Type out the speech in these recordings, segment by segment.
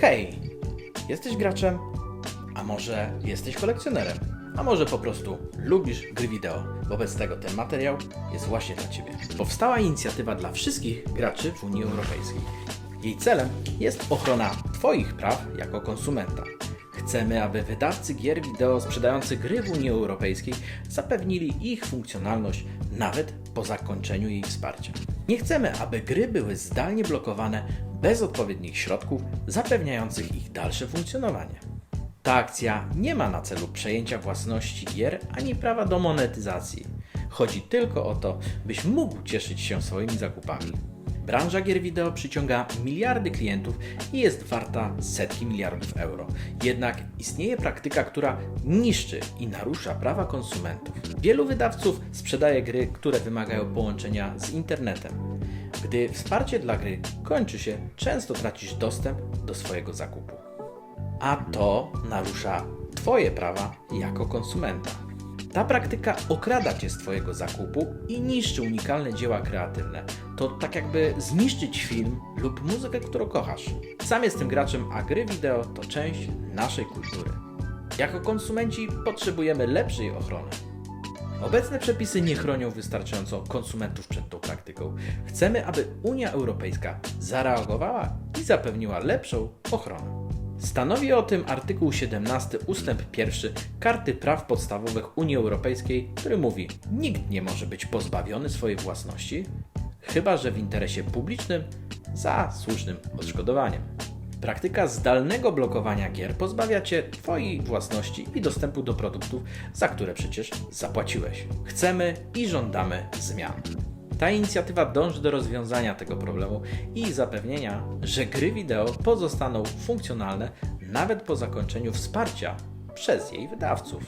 Hej, jesteś graczem? A może jesteś kolekcjonerem? A może po prostu lubisz gry wideo? Wobec tego ten materiał jest właśnie dla Ciebie. Powstała inicjatywa dla wszystkich graczy w Unii Europejskiej. Jej celem jest ochrona Twoich praw jako konsumenta. Chcemy, aby wydawcy gier wideo sprzedający gry w Unii Europejskiej zapewnili ich funkcjonalność nawet po zakończeniu jej wsparcia. Nie chcemy, aby gry były zdalnie blokowane bez odpowiednich środków zapewniających ich dalsze funkcjonowanie. Ta akcja nie ma na celu przejęcia własności gier ani prawa do monetyzacji. Chodzi tylko o to, byś mógł cieszyć się swoimi zakupami. Branża gier wideo przyciąga miliardy klientów i jest warta setki miliardów euro. Jednak istnieje praktyka, która niszczy i narusza prawa konsumentów. Wielu wydawców sprzedaje gry, które wymagają połączenia z internetem. Gdy wsparcie dla gry kończy się, często tracisz dostęp do swojego zakupu a to narusza Twoje prawa jako konsumenta. Ta praktyka okrada Cię z Twojego zakupu i niszczy unikalne dzieła kreatywne. To tak jakby zniszczyć film lub muzykę, którą kochasz. Sam jestem graczem, a gry wideo to część naszej kultury. Jako konsumenci potrzebujemy lepszej ochrony. Obecne przepisy nie chronią wystarczająco konsumentów przed tą praktyką. Chcemy, aby Unia Europejska zareagowała i zapewniła lepszą ochronę. Stanowi o tym artykuł 17 ustęp 1 Karty Praw Podstawowych Unii Europejskiej, który mówi: Nikt nie może być pozbawiony swojej własności, chyba że w interesie publicznym za słusznym odszkodowaniem. Praktyka zdalnego blokowania gier pozbawia Cię Twojej własności i dostępu do produktów, za które przecież zapłaciłeś. Chcemy i żądamy zmian. Ta inicjatywa dąży do rozwiązania tego problemu i zapewnienia, że gry wideo pozostaną funkcjonalne nawet po zakończeniu wsparcia przez jej wydawców.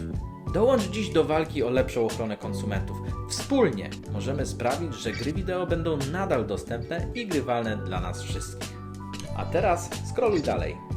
Dołącz dziś do walki o lepszą ochronę konsumentów. Wspólnie możemy sprawić, że gry wideo będą nadal dostępne i grywalne dla nas wszystkich. A teraz scrolluj dalej.